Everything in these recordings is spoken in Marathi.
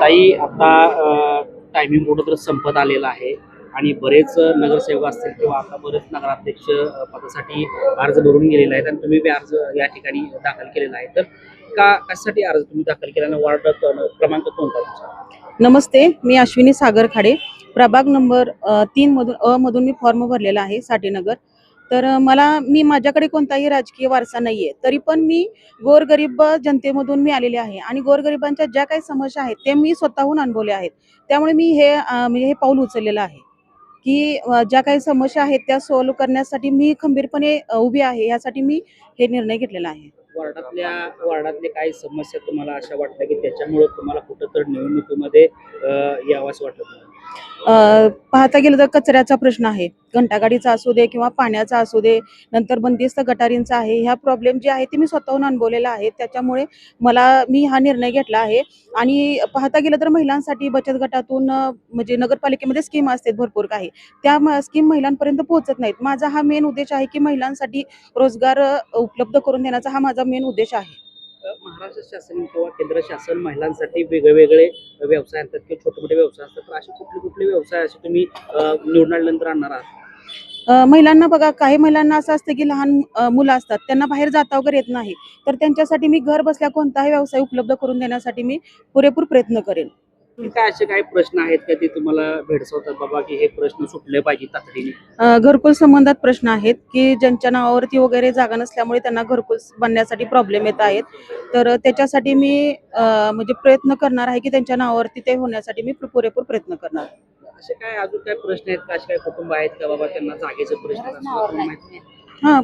ताई आता टायमिंग मोठं तर संपत आलेला आहे आणि बरेच नगरसेवक असतील किंवा आता बरेच नगराध्यक्ष पदासाठी अर्ज भरून गेलेला आहे आणि तुम्ही बी अर्ज या ठिकाणी दाखल केलेला आहे. तर का कशासाठी अर्ज तुम्ही दाखल केला आणि वार्ड क्रमांक कोणता तुमचा? नमस्ते मी अश्विनी सागर खाडे प्रभाग नंबर तीन मधून अ मधून मी फॉर्म भरलेला आहे साठेनगर. तर मला मी माझ्याकडे कोणताही राजकीय वारसा नाही आहे तरी पण मी गोरगरीब जनतेमधून मी आलेले आहे. आणि गोरगरिबांच्या ज्या काही समस्या आहेत ते मी स्वतःहून अनुभवल्या आहेत. त्यामुळे मी हे म्हणजे हे पाऊल उचललेलं आहे. की ज्या काही समस्या आहेत त्या सॉल्व्ह करण्यासाठी मी खंबीरपणे उभी आहे यासाठी मी हे निर्णय घेतलेला आहे. वार्डातल्या वार्डातले काही समस्या तुम्हाला अशा वाटल्या की त्याच्यामुळे तुम्हाला कुठं तर निवडणुकीमध्ये अ, वाटत पाहता गेलं तर कचऱ्याचा प्रश्न आहे. घंटागाडीचा असू दे किंवा पाण्याचा असू दे नंतर बंदिस्त गटारींचा आहे. ह्या प्रॉब्लेम जे आहे ते मी स्वतःहून अनुभवलेला आहे. त्याच्यामुळे मला मी हा निर्णय घेतला आहे. आणि पाहता गेलं तर महिलांसाठी बचत गटातून म्हणजे नगरपालिकेमध्ये स्कीम असतात भरपूर काही. त्या स्कीम महिलांपर्यंत पोहोचत नाहीत. माझा हा मेन उद्देश आहे की महिलांसाठी रोजगार उपलब्ध करून देण्याचा हा माझा मेन उद्देश आहे. महाराष्ट्र शासन किंवा केंद्र शासन महिलांसाठी वेगवेगळे व्यवसाय असतात किंवा छोटे मोठे व्यवसाय असतात. तर असे कुठले कुठले व्यवसाय असे तुम्ही अ, निवडून आणणार आहात? महिलांना बघा काही महिलांना असं असतं की लहान मुलं असतात. त्यांना बाहेर जाता वगैरे येत नाही. तर त्यांच्यासाठी मी घर बसल्या कोणताही व्यवसाय उपलब्ध करून देण्यासाठी मी पुरेपूर प्रयत्न करेन. काय असे काही प्रश्न आहेत का ते तुम्हाला भेडसावतात बाबा की हे प्रश्न सुटले पाहिजे तातडीने? अ, घरकुल संबंधात प्रश्न आहेत की ज्यांच्या नावावरती वगैरे जागा नसल्यामुळे त्यांना घरकुल बांधण्यासाठी प्रॉब्लेम येत आहेत. तर त्याच्यासाठी मी अ, म्हणजे प्रयत्न करणार आहे की त्यांच्या नावावरती ते होण्यासाठी मी पुरेपूर प्रयत्न करणार. असे काय अजून काय प्रश्न आहेत का? असे काय कुटुंब आहेत का बाबा त्यांना जागेचे प्रश्न? हा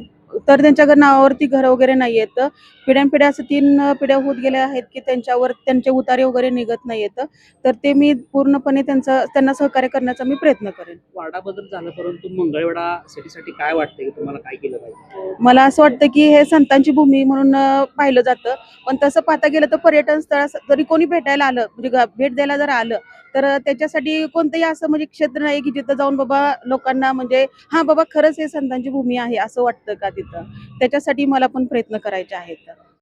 तर त्यांच्या नावावरती घर वगैरे नाही पिढ्यानपिढ्या असं तीन पिढ्या होत गेल्या आहेत की त्यांच्यावर त्यांचे उतारे वगैरे निघत नाही तर ते मी पूर्णपणे त्यांचा त्यांना सहकार्य करण्याचा मी प्रयत्न करेन. वाडा बदल झालं परंतु मंगळवेढा सिटीसाठी काय वाटतंय की तुम्हाला काय केलं पाहिजे? मला असं वाटतं की हे संतांची भूमी म्हणून पाहिलं जातं. पण तसं पाहता गेलं तर पर्यटन स्थळ जरी कोणी भेटायला आलं म्हणजे भेट द्यायला जर आलं तर त्याच्यासाठी कोणतंही असं म्हणजे क्षेत्र नाही की जिथं जाऊन बाबा लोकांना म्हणजे हा बाबा खरंच हे संतांची भूमी आहे असं वाटतं का तिथं? त्याच्यासाठी मला पण प्रयत्न करायचे आहेत.